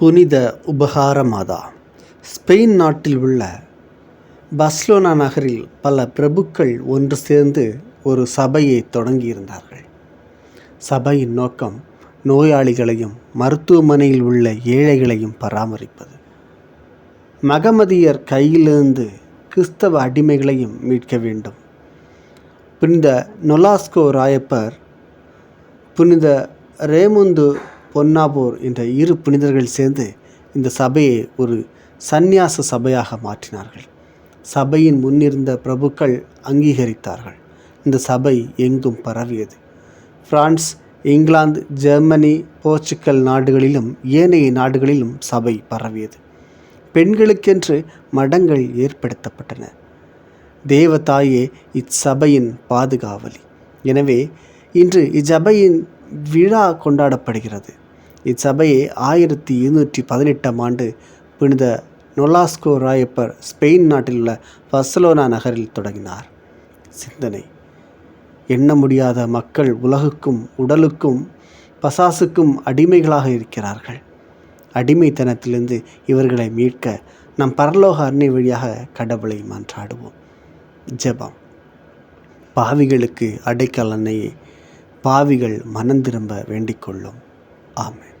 புனித உபகார மாதா ஸ்பெயின் நாட்டில் உள்ள பஸ்லோனா நகரில் பல பிரபுக்கள் ஒன்று சேர்ந்து ஒரு சபையை தொடங்கியிருந்தார்கள். சபையின் நோக்கம் நோயாளிகளையும் மருத்துவமனையில் உள்ள ஏழைகளையும் பராமரிப்பது. மகமதியர் கையிலிருந்து கிறிஸ்தவ அடிமைகளையும் மீட்க வேண்டும். புனித நொலாஸ்கோ ராயப்பர் புனித ரேமுந்து பொன்னாபோர் என்ற இரு புனிதர்கள் சேர்ந்து இந்த சபையை ஒரு சந்நியாச சபையாக மாற்றினார்கள். சபையின் முன்னிருந்த பிரபுக்கள் அங்கீகரித்தார்கள். இந்த சபை எங்கும் பரவியது. பிரான்ஸ் இங்கிலாந்து ஜெர்மனி போர்ச்சுக்கல் நாடுகளிலும் ஏனைய நாடுகளிலும் சபை பரவியது. பெண்களுக்கென்று மடங்கள் ஏற்படுத்தப்பட்டன. தேவதாயே இச்சபையின் பாதுகாவலி. எனவே இன்று இச்சபையின் விழா கொண்டாடப்படுகிறது. இச்சபையை ஆயிரத்தி இருநூற்றி பதினெட்டாம் ஆண்டு புனித நொலாஸ்கோ ராயப்பர் ஸ்பெயின் நாட்டில் உள்ள பர்சலோனா நகரில் தொடங்கினார். சிந்தனை. எண்ண முடியாத மக்கள் உலகுக்கும் உடலுக்கும் பசாசுக்கும் அடிமைகளாக இருக்கிறார்கள். அடிமைத்தனத்திலிருந்து இவர்களை மீட்க நம் பரலோக அன்னை வழியாக கடவுளை மன்றாடுவோம். ஜபம். பாவிகளுக்கு அடைக்கல் அன்னையே பாவிகள் மனம் திரும்ப வேண்டிக் கொள்ளும். ஆமென்.